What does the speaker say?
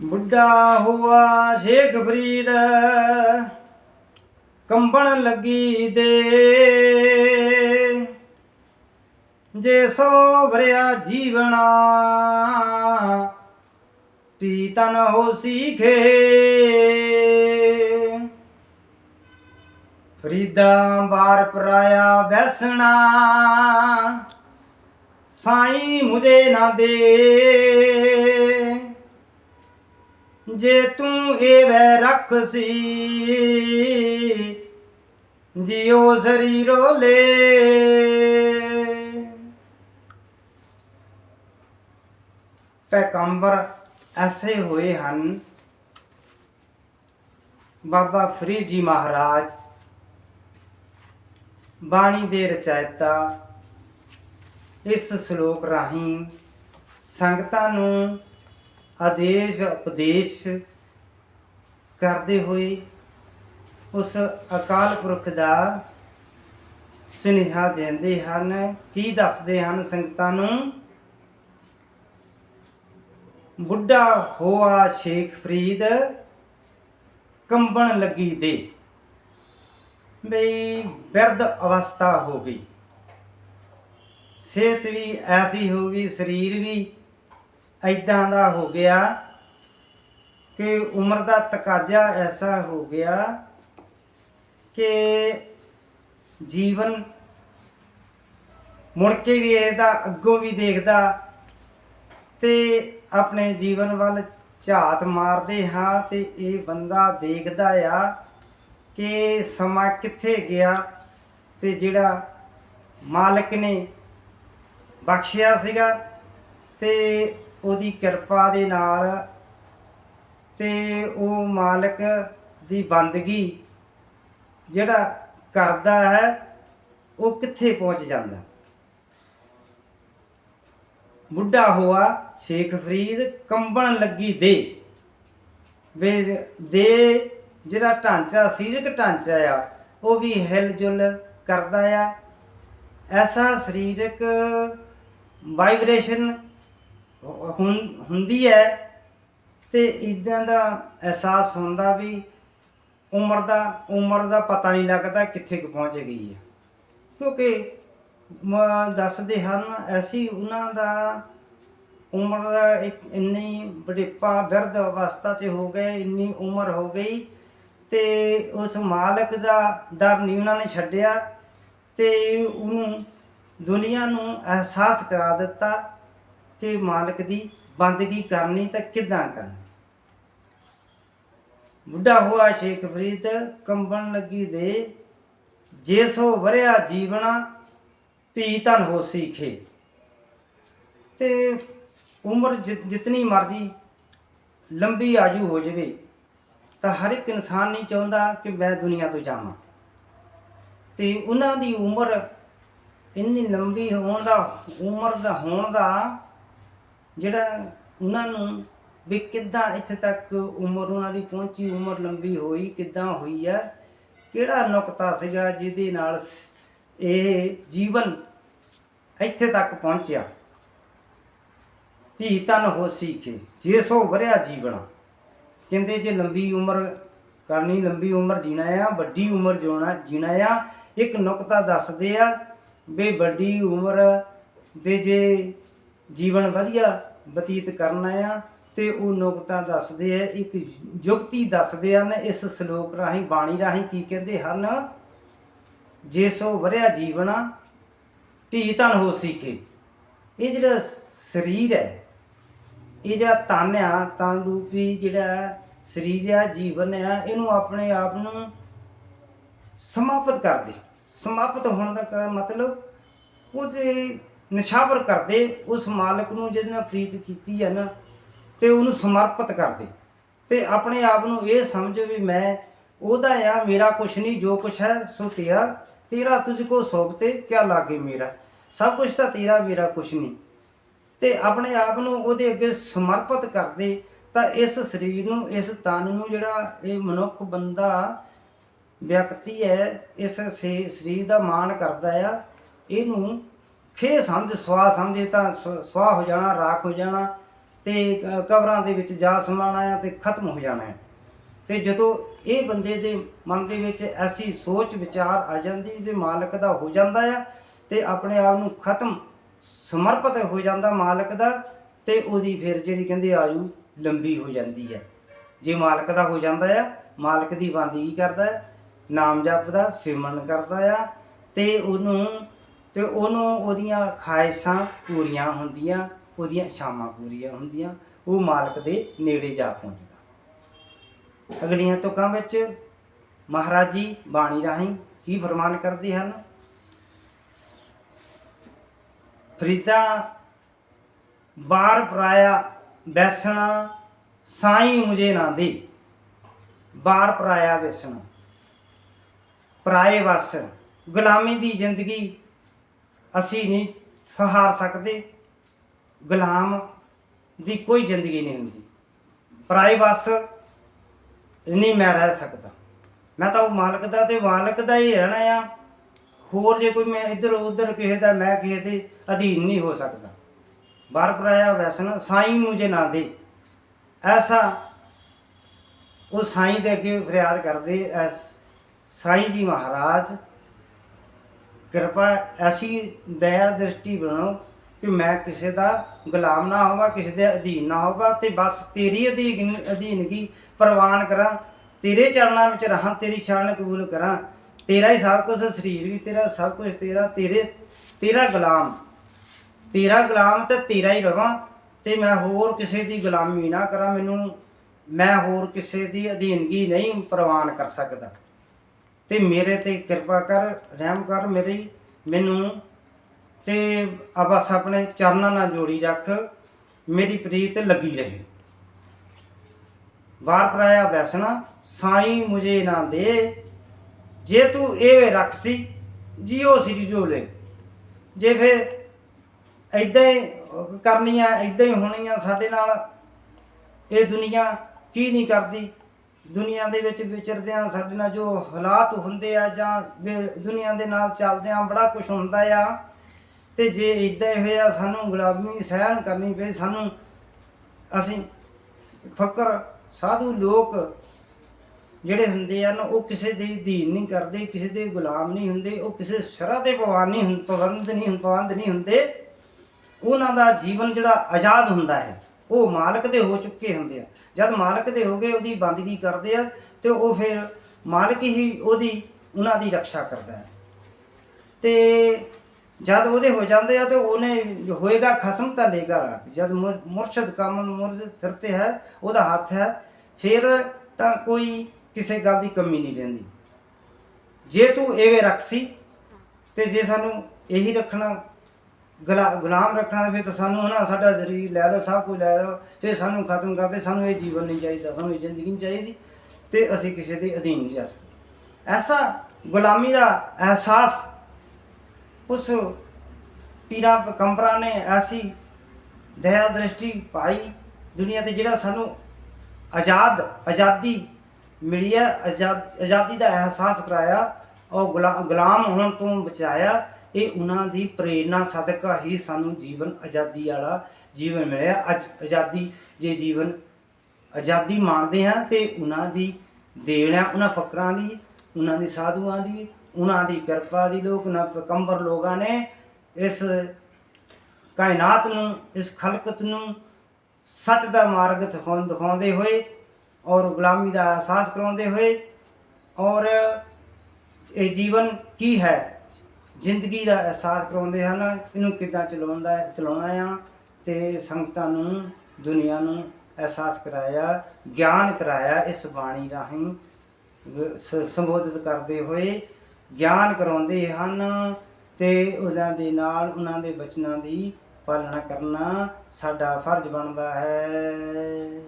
ਬੁੱਢਾ ਹੋਆ ਸ਼ੇਖ ਫਰੀਦ, ਕੰਬਣ ਲੱਗੀ ਦੇ ਜੇ ਸੋ ਭਰਿਆ ਜੀਵਣਾ ਤੀ ਤਨ ਹੋ ਸੀਖੇ ਫਰੀਦਾ ਬਾਰ ਪਰਾਇਆ ਵੈਸਣਾ, ਸਾਈ ਮੁਝੇ ਨਾ ਦੇ। ਜੇ ਤੂੰ ਇਹ ਵੈ ਰੱਖ ਸੀ ਜਿਉ ਸਰੀਰੋ ਲੈ। ਪੈਗੰਬਰ ਐਸੇ ਹੋਏ ਹਨ। ਬਾਬਾ ਫਰੀਦ ਜੀ ਮਹਾਰਾਜ, ਬਾਣੀ ਦੇ ਰਚਾਇਤਾ ਇਸ ਸ਼ਲੋਕ ਰਾਹੀਂ ਸੰਗਤਾਂ ਨੂੰ ਆਦੇਸ਼ ਉਪਦੇਸ਼ ਕਰਦੇ ਹੋਏ ਉਸ ਅਕਾਲ ਪੁਰਖ ਦਾ ਸੁਨੇਹਾ ਦਿੰਦੇ ਹਨ। ਕੀ ਦੱਸਦੇ ਹਨ ਸੰਗਤਾਂ ਨੂੰ? ਬੁੱਢਾ ਹੋਆ ਸ਼ੇਖ ਫਰੀਦ, ਕੰਬਣ ਲੱਗੀ ਦੇ। ਬਈ ਬਿਰਧ ਅਵਸਥਾ ਹੋ ਗਈ। ਸਿਹਤ ਵੀ ਐਸੀ ਹੋ ਗਈ, ਸਰੀਰ ਵੀ ਐਦਾਂ ਦਾ ਹੋ ਗਿਆ ਕਿ ਉਮਰ ਦਾ ਤਕਾਜ਼ਾ ਐਸਾ ਹੋ ਗਿਆ ਕਿ ਜੀਵਨ ਮੁੜ ਕੇ ਵੀ ਇਹਦਾ ਅੱਗੋਂ ਵੀ ਦੇਖਦਾ ਤੇ ਆਪਣੇ ਜੀਵਨ ਵੱਲ ਝਾਤ ਮਾਰਦੇ ਹਾਂ ਤੇ ਇਹ ਬੰਦਾ ਦੇਖਦਾ ਆ ਕਿ ਸਮਾਂ ਕਿੱਥੇ ਗਿਆ ਤੇ ਜਿਹੜਾ ਮਾਲਕ ਨੇ ਬਖਸ਼ਿਆ ਸੀਗਾ ਤੇ ਉਹਦੀ ਕਿਰਪਾ ਦੇ ਨਾਲ ਤੇ ਉਹ ਮਾਲਕ ਦੀ ਬੰਦਗੀ ਜਿਹੜਾ ਕਰਦਾ ਹੈ, ਉਹ ਕਿੱਥੇ ਪਹੁੰਚ ਜਾਂਦਾ? ਬੁੱਢਾ ਹੋਆ, ਸ਼ੇਖ ਫਰੀਦ ਕੰਬਣ ਲੱਗੀ ਦੇ। ਵੇ, ਦੇ ਜਿਹੜਾ ਢਾਂਚਾ ਸਰੀਰਕ ਢਾਂਚਾ ਆ, ਉਹ ਵੀ ਹਿਲ ਜੁਲ ਕਰਦਾ ਆ। ਐਸਾ ਸਰੀਰਕ ਵਾਈਬ੍ਰੇਸ਼ਨ ਹੁੰਦੀ ਹੈ ਤੇ ਇਦਾਂ ਦਾ ਅਹਿਸਾਸ ਹੁੰਦਾ ਵੀ ਉਮਰ ਦਾ ਉਮਰ ਦਾ ਪਤਾ ਨਹੀਂ ਲੱਗਦਾ ਕਿੱਥੇ ਕੁ ਪਹੁੰਚ ਗਈ ਹੈ। ਕਿਉਂਕਿ ਦੱਸਦੇ ਹਨ, ਐਸੀ ਉਹਨਾਂ ਦਾ ਉਮਰ ਦਾ ਇੱਕ ਇੰਨੀ ਬੜੇਪਾ ਬਿਰਧ ਅਵਸਥਾ 'ਚ ਹੋ ਗਏ, ਇੰਨੀ ਉਮਰ ਹੋ ਗਈ ਤੇ ਉਸ ਮਾਲਕ ਦਾ ਦਰ ਨਹੀਂ ਉਹਨਾਂ ਨੇ ਛੱਡਿਆ ਤੇ ਉਹਨੂੰ ਦੁਨੀਆ ਨੂੰ ਅਹਿਸਾਸ ਕਰਾ ਦਿੱਤਾ। ਕਿ ਮਾਲਕ ਦੀ ਬੰਦਗੀ ਕਰਨੀ ਤਾਂ ਕਿੱਦਾਂ ਕਰਨੀ? ਬੁੱਢਾ ਹੋਆ ਸ਼ੇਖ ਫਰੀਦ ਕੰਬਣ ਲੱਗੀ ਦੇ, ਜੇ ਸੋ ਵਰਿਆ ਜੀਵਣਾ ਧੀ ਧਨ ਹੋ ਸੀਖੇ ਤੇ ਉਮਰ ਜਿ- ਜਿਤਨੀ ਮਰਜ਼ੀ ਲੰਬੀ ਆਜੂ ਹੋ ਜਾਵੇ, ਤਾਂ ਹਰ ਇੱਕ ਇਨਸਾਨ ਨਹੀਂ ਚਾਹੁੰਦਾ ਕਿ ਮੈਂ ਦੁਨੀਆ ਤੋਂ ਜਾਵਾਂ। ਤੇ ਉਹਨਾਂ ਦੀ ਉਮਰ ਇੰਨੀ ਲੰਬੀ ਹੋਣ ਦਾ, ਉਮਰ ਦਾ ਹੋਣ ਦਾ ਜਿਹੜਾ ਉਹਨਾਂ ਨੂੰ ਵੀ ਕਿੱਦਾਂ ਇੱਥੇ ਤੱਕ ਉਮਰ ਉਹਨਾਂ ਦੀ ਪਹੁੰਚੀ, ਉਮਰ ਲੰਬੀ ਹੋਈ, ਕਿੱਦਾਂ ਹੋਈ ਆ, ਕਿਹੜਾ ਨੁਕਤਾ ਸੀਗਾ ਜਿਹਦੇ ਨਾਲ ਇਹ ਜੀਵਨ ਇੱਥੇ ਤੱਕ ਪਹੁੰਚਿਆ? ਭੀ ਤਨ ਹੋ ਸੀਖੇ, ਜੇ ਸੋ ਵਰਿਆ ਜੀਵਣਾ। ਕਹਿੰਦੇ ਜੇ ਲੰਬੀ ਉਮਰ ਕਰਨੀ, ਲੰਬੀ ਉਮਰ ਜੀਣਾ ਆ, ਵੱਡੀ ਉਮਰ ਜਿਉਣਾ, ਜੀਣਾ ਆ, ਇੱਕ ਨੁਕਤਾ ਦੱਸਦੇ ਆ ਵੀ ਵੱਡੀ ਉਮਰ ਦੇ ਜੇ ਜੀਵਨ ਵਧੀਆ ਬਤੀਤ ਕਰਨਾ ਆ ਤੇ ਉਹ ਨੁਕਤਾ ਦੱਸਦੇ ਆ, ਇੱਕ ਯੁਕਤੀ ਦੱਸਦੇ ਹਨ, ਇਸ ਸ਼ਲੋਕ ਰਾਹੀਂ, ਬਾਣੀ ਰਾਹੀਂ ਕੀ ਕਹਿੰਦੇ ਹਨ? ਜੇ ਸੋ ਵਰਿਆ ਜੀਵਨਾ ਧੀ ਤਨ ਹੋ ਸੀਖੇ ਇਹ ਜਿਹੜਾ ਸਰੀਰ ਹੈ, ਇਹ ਜਿਹੜਾ ਤਨ ਆ ਤਨ ਰੂਪੀ ਜਿਹੜਾ ਸਰੀਰ ਆ, ਜੀਵਨ ਆ, ਇਹਨੂੰ ਆਪਣੇ ਆਪ ਨੂੰ ਸਮਾਪਤ ਕਰ ਦੇ। ਸਮਾਪਤ ਹੋਣ ਦਾ ਕ- ਮਤਲਬ ਉਹਦੇ ਨਿਸ਼ਾਵਰ ਕਰਦੇ, ਉਸ ਮਾਲਕ ਨੂੰ ਜਿਹਦੇ ਨਾਲ ਪ੍ਰੀਤ ਕੀਤੀ ਹੈ ਨਾ, ਤੇ ਉਹਨੂੰ ਸਮਰਪਿਤ ਕਰਦੇ। ਤੇ ਆਪਣੇ ਆਪ ਨੂੰ ਇਹ ਸਮਝੋ ਵੀ ਮੈਂ, ਉਹਦਾ ਆ, ਮੇਰਾ ਕੁਛ ਨਹੀਂ, ਜੋ ਕੁਛ ਹੈ, ਸੋ ਤੇਰਾ ਤੇਰਾ ਤੁਝ ਕੋ ਸੋਭਤੇ ਕਿਆ ਲਾਗੇ ਮੇਰਾ? ਸਭ ਕੁਝ ਤਾਂ ਤੇਰਾ, ਮੇਰਾ ਕੁਛ ਨਹੀਂ। ਤੇ ਆਪਣੇ ਆਪ ਨੂੰ ਉਹਦੇ ਅੱਗੇ ਸਮਰਪਿਤ ਕਰਦੇ, ਤਾਂ ਇਸ ਸਰੀਰ ਨੂੰ, ਇਸ ਤਨ ਨੂੰ ਜਿਹੜਾ ਇਹ ਮਨੁੱਖ ਬੰਦਾ ਵਿਅਕਤੀ ਹੈ, ਇਸ ਸਰੀਰ ਦਾ ਮਾਣ ਕਰਦਾ ਆ, ਇਹਨੂੰ ਖੇ ਸਮਝ, ਸਵਾ ਸਮਝੇ ਤਾਂ ਸ- ਸਵਾਹ ਹੋ ਜਾਣਾ, ਰਾਖ ਹੋ ਜਾਣਾ ਤੇ ਕਬਰਾਂ ਦੇ ਵਿੱਚ ਜਾ ਸਮਾਣਾ ਆ ਤੇ ਖਤਮ ਹੋ ਜਾਣਾ ਹੈ। ਤੇ ਜਦੋਂ ਇਹ ਬੰਦੇ ਦੇ ਮਨ ਦੇ ਵਿੱਚ ਐਸੀ ਸੋਚ, ਵਿਚਾਰ ਆ ਜਾਂਦੀ ਤੇ ਮਾਲਕ ਦਾ ਹੋ ਜਾਂਦਾ ਆ ਤੇ ਆਪਣੇ ਆਪ ਨੂੰ ਖਤਮ, ਸਮਰਪਿਤ ਹੋ ਜਾਂਦਾ ਮਾਲਕ ਦਾ ਤੇ ਉਹਦੀ ਫਿਰ ਜਿਹੜੀ ਕਹਿੰਦੇ ਆਯੂ ਲੰਬੀ ਹੋ ਜਾਂਦੀ ਹੈ। ਜੇ ਮਾਲਕ ਦਾ ਹੋ ਜਾਂਦਾ ਆ, ਮਾਲਕ ਦੀ ਬੰਦਗੀ ਕਰਦਾ ਨਾਮ ਜਪਦਾ, ਸਿਮਰਨ ਕਰਦਾ ਆ ਤੇ ਉਹਨੂੰ ਤੇ ਉਹਨੂੰ ਉਹਦੀਆਂ ਖਾਹਿਸ਼ਾਂ ਪੂਰੀਆਂ ਹੁੰਦੀਆਂ, ਉਹਦੀਆਂ ਸ਼ਾਮਾਂ ਪੂਰੀਆਂ ਹੁੰਦੀਆਂ, ਉਹ ਮਾਲਕ ਦੇ ਨੇੜੇ ਜਾ ਪਹੁੰਚਦਾ। ਅਗਲੀਆਂ ਤੁਕਾਂ ਵਿੱਚ ਮਹਾਰਾਜ ਜੀ ਬਾਣੀ ਰਾਹੀਂ ਕੀ ਫਰਮਾਨ ਕਰਦੇ ਹਨ, ਫਰੀਦਾ, ਬਾਰ ਪਰਾਇਆ ਬੈਸਣਾ, ਸਾਈ ਮੁਝੇ ਨਾ ਦੇ। ਬਾਰ ਪਰਾਇਆ ਬੈਸਣਾ, ਪਰਾਏ ਵਸ, ਗੁਲਾਮੀ ਦੀ ਜ਼ਿੰਦਗੀ ਅਸੀਂ ਨਹੀਂ ਸਹਾਰ ਸਕਦੇ, ਗੁਲਾਮ ਦੀ ਕੋਈ ਜ਼ਿੰਦਗੀ ਨਹੀਂ ਹੁੰਦੀ। ਪਰਾਏ ਵਸ ਨਹੀਂ ਮੈਂ ਰਹਿ ਸਕਦਾ। ਮੈਂ ਤਾਂ ਉਹ ਮਾਲਕ ਦਾ ਤੇ ਮਾਲਕ ਦਾ ਹੀ ਰਹਿਣਾ ਆ। ਹੋਰ ਜੇ ਕੋਈ ਮੈਂ ਇੱਧਰ ਉੱਧਰ ਕਿਸੇ ਦਾ, ਮੈਂ ਕਿਸੇ ਦੇ ਅਧੀਨ ਨਹੀਂ ਹੋ ਸਕਦਾ। ਬਾਹਰ ਪਰਾਇਆ ਵੈਸਨ ਸਾਈਂ ਮੁਝੇ ਨਾ ਦੇ। ਐਸਾ ਉਹ ਸਾਈਂ ਦੇ ਅੱਗੇ ਫਰਿਆਦ ਕਰਦੇ, ਐਸ ਸਾਈਂ ਜੀ ਮਹਾਰਾਜ ਕਿਰਪਾ ਐਸੀ ਦਇਆ ਦ੍ਰਿਸ਼ਟੀ ਬਣਾਓ ਕਿ ਮੈਂ ਕਿਸੇ ਦਾ ਗੁਲਾਮ ਨਾ ਹੋਵਾਂ, ਕਿਸੇ ਦੇ ਅਧੀਨ ਨਾ ਹੋਵਾਂ ਤੇ ਬਸ ਤੇਰੀ ਅਧੀਨ ਅਧੀਨਗੀ ਪ੍ਰਵਾਨ ਕਰਾਂ, ਤੇਰੇ ਚਰਨਾਂ ਵਿੱਚ ਰਹਾਂ, ਤੇਰੀ ਸ਼ਰਨ ਕਬੂਲ ਕਰਾਂ। ਤੇਰਾ ਹੀ ਸਭ ਕੁਝ ਸਰੀਰ ਵੀ ਤੇਰਾ, ਸਭ ਕੁਝ ਤੇਰਾ, ਤੇਰੇ, ਤੇਰਾ ਗੁਲਾਮ। ਤੇਰਾ ਗੁਲਾਮ ਤੇ ਤੇਰਾ ਹੀ ਰਵਾਂ ਤੇ ਮੈਂ ਹੋਰ ਕਿਸੇ ਦੀ ਗੁਲਾਮੀ ਨਾ ਕਰਾਂ, ਮੈਨੂੰ, ਮੈਂ ਹੋਰ ਕਿਸੇ ਦੀ ਅਧੀਨਗੀ ਨਹੀਂ ਪ੍ਰਵਾਨ ਕਰ ਸਕਦਾ। ਤੇ ਮੇਰੇ ਤੇ ਕਿਰਪਾ ਕਰ, ਰਹਿਮ ਕਰ ਮੇਰੀ, ਮੈਨੂੰ ਤੇ ਬਸ ਆਪਣੇ ਚਰਨਾਂ ਨਾਲ ਜੋੜੀ ਰੱਖ, ਮੇਰੀ ਪ੍ਰੀਤ ਲੱਗੀ ਰਹੇ। ਬਾਰ ਪਰਾਇਆ ਵੈਸਣਾ, ਸਾਈ ਮੁਝੇ ਨਾ ਦੇ, ਜੇ ਤੂੰ ਇਹ ਰੱਖ ਸੀ ਜਿਉ ਸ੍ਰੀ ਜੋਲੇ। ਜੇ ਫਿਰ ਐਦਾਂ ਹੀ ਕਰਨੀਆਂ ਐਦਾਂ ਹੀ ਹੋਣੀਆਂ ਸਾਡੇ ਨਾਲ, ਇਹ ਦੁਨੀਆ ਕੀ ਨਹੀਂ ਕਰਦੀ? ਦੁਨੀਆ ਦੇ ਵਿੱਚ ਵਿਚਰਦਿਆਂ ਸਾਡੇ ਨਾਲ ਜੋ ਹਾਲਾਤ ਹੁੰਦੇ ਆ ਜਾਂ ਵੀ ਦੁਨੀਆ ਦੇ ਨਾਲ ਚੱਲਦਿਆਂ ਬੜਾ ਕੁਝ ਹੁੰਦਾ ਆ। ਤੇ ਜੇ ਇਦਾਂ ਹੀ ਹੋਇਆ, ਸਾਨੂੰ ਗੁਲਾਮੀ ਸਹਿਣ ਕਰਨੀ ਪਈ, ਸਾਨੂੰ ਅਸੀਂ ਫਕਰ, ਸਾਧੂ ਲੋਕ ਜਿਹੜੇ ਹੁੰਦੇ ਹਨ ਉਹ ਕਿਸੇ ਦੇ ਅਧੀਨ ਨਹੀਂ ਕਰਦੇ, ਕਿਸੇ ਦੇ ਗੁਲਾਮ ਨਹੀਂ ਹੁੰਦੇ, ਉਹ ਕਿਸੇ ਸ਼ਰਾ ਦੇ ਪਵਾਨ ਨਹੀਂ ਹੁੰਦੇ ਹੁੰਦੇ ਪਵੰਦ ਨਹੀਂ ਹੁੰਦੇ। ਉਹਨਾਂ ਦਾ ਜੀਵਨ ਜਿਹੜਾ ਆਜ਼ਾਦ ਹੁੰਦਾ ਹੈ। ਉਹ ਮਾਲਕ ਦੇ ਹੋ ਚੁੱਕੇ ਹੁੰਦੇ ਆ। ਜਦ ਮਾਲਕ ਦੇ ਹੋ ਗਏ, ਉਹਦੀ ਬੰਦਗੀ ਕਰਦੇ ਆ ਤੇ ਉਹ ਫਿਰ ਮਾਲਕ ਹੀ ਉਹਦੀ, ਉਹਨਾਂ ਦੀ ਰੱਖਿਆ ਕਰਦਾ ਹੈ। ਤੇ ਜਦ ਉਹਦੇ ਹੋ ਜਾਂਦੇ ਆ ਤੇ ਉਹਨੇ ਹੋਏਗਾ ਖਸਮ ਤਾਂ ਲੇਗਾ ਰਾਖ ਜਦ ਮੁਰ- ਮੁਰਸ਼ਦ ਕਾਮਨ ਮੁਰਸ਼ਦ ਸਿਰ ਤੇ ਹੈ, ਉਹਦਾ ਹੱਥ ਹੈ, ਫਿਰ ਤਾਂ ਕੋਈ ਕਿਸੇ ਗੱਲ ਦੀ ਕਮੀ ਨਹੀਂ ਰਹਿੰਦੀ। ਜੇ ਤੂੰ ਐਵੇਂ ਰੱਖਸੀ ਤੇ ਜੇ ਸਾਨੂੰ ਇਹੀ ਰੱਖਣਾ ਗੁਲਾ- ਗੁਲਾਮ ਰੱਖਣਾ, ਫਿਰ ਤਾਂ ਸਾਨੂੰ ਹਨਾ ਸਾਡਾ ਸਰੀਰ ਲੈ ਲਓ, ਸਭ ਕੁਝ ਲੈ ਲਓ, ਫਿਰ ਸਾਨੂੰ ਖਤਮ ਕਰਦੇ, ਸਾਨੂੰ ਇਹ ਜੀਵਨ ਨਹੀਂ ਚਾਹੀਦਾ, ਸਾਨੂੰ ਇਹ ਜ਼ਿੰਦਗੀ ਨਹੀਂ ਚਾਹੀਦੀ ਤੇ ਅਸੀਂ ਕਿਸੇ ਦੇ ਅਧੀਨ ਨਹੀਂ ਜਾ ਸਕਦੇ। ਐਸਾ ਗੁਲਾਮੀ ਦਾ ਅਹਿਸਾਸ ਉਸ ਪੀਰਾ ਕੰਬਰਾ ਨੇ ਐਸੀ ਦਇਆ ਦ੍ਰਿਸ਼ਟੀ ਪਾਈ, ਦੁਨੀਆ ਤੇ ਜਿਹੜਾ ਸਾਨੂੰ ਆਜ਼ਾਦ, ਆਜ਼ਾਦੀ ਮਿਲੀ ਹੈ, ਆਜ਼ਾਦ, ਆਜ਼ਾਦੀ ਦਾ ਅਹਿਸਾਸ ਕਰਾਇਆ ਉਹ ਗੁਲਾ- ਗੁਲਾਮ ਹੋਣ ਤੋਂ ਬਚਾਇਆ, ਇਹ ਉਹਨਾਂ ਦੀ ਪ੍ਰੇਰਣਾ, ਸਦਕਾ ਹੀ ਸਾਨੂੰ ਜੀਵਨ ਆਜ਼ਾਦੀ ਵਾਲਾ ਜੀਵਨ ਮਿਲਿਆ। ਅੱਜ ਆਜ਼ਾਦੀ, ਜੇ ਜੀਵਨ ਆਜ਼ਾਦੀ ਮਾਣਦੇ ਹਾਂ ਤੇ ਉਹਨਾਂ ਦੀ ਦੇਣ ਹੈ, ਉਹਨਾਂ ਫਕਰਾਂ ਦੀ, ਉਹਨਾਂ ਦੇ ਸਾਧੂਆਂ ਦੀ, ਉਹਨਾਂ ਦੀ ਕਿਰਪਾ ਦੀ ਲੋਕ, ਨਾ ਕੰਬਰ ਲੋਕਾਂ ਨੇ ਇਸ ਕਾਇਨਾਤ ਨੂੰ, ਇਸ ਖਲਕਤ ਨੂੰ ਸੱਚ ਦਾ ਮਾਰਗ ਦਿਖਾਉਂ ਦਿਖਾਉਂਦੇ ਹੋਏ ਔਰ ਗੁਲਾਮੀ ਦਾ ਅਹਿਸਾਸ ਕਰਾਉਂਦੇ ਹੋਏ ਔਰ ਇਹ ਜੀਵਨ ਕੀ ਹੈ? ਜ਼ਿੰਦਗੀ ਦਾ ਅਹਿਸਾਸ ਕਰਾਉਂਦੇ ਹਨ, ਇਹਨੂੰ ਕਿੱਦਾਂ ਚਲਾਉਂਦਾ ਚਲਾਉਣਾ ਆ? ਤੇ ਸੰਗਤਾਂ ਨੂੰ, ਦੁਨੀਆ ਨੂੰ ਅਹਿਸਾਸ ਕਰਾਇਆ, ਗਿਆਨ ਕਰਾਇਆ, ਇਸ ਬਾਣੀ ਰਾਹੀਂ ਸੰਬੋਧਿਤ ਕਰਦੇ ਹੋਏ ਗਿਆਨ ਕਰਾਉਂਦੇ ਹਨ ਤੇ ਉਹਨਾਂ ਦੇ ਨਾਲ ਉਹਨਾਂ ਦੇ ਬਚਨਾਂ ਦੀ ਪਾਲਣਾ ਕਰਨਾ ਸਾਡਾ ਫਰਜ਼ ਬਣਦਾ ਹੈ।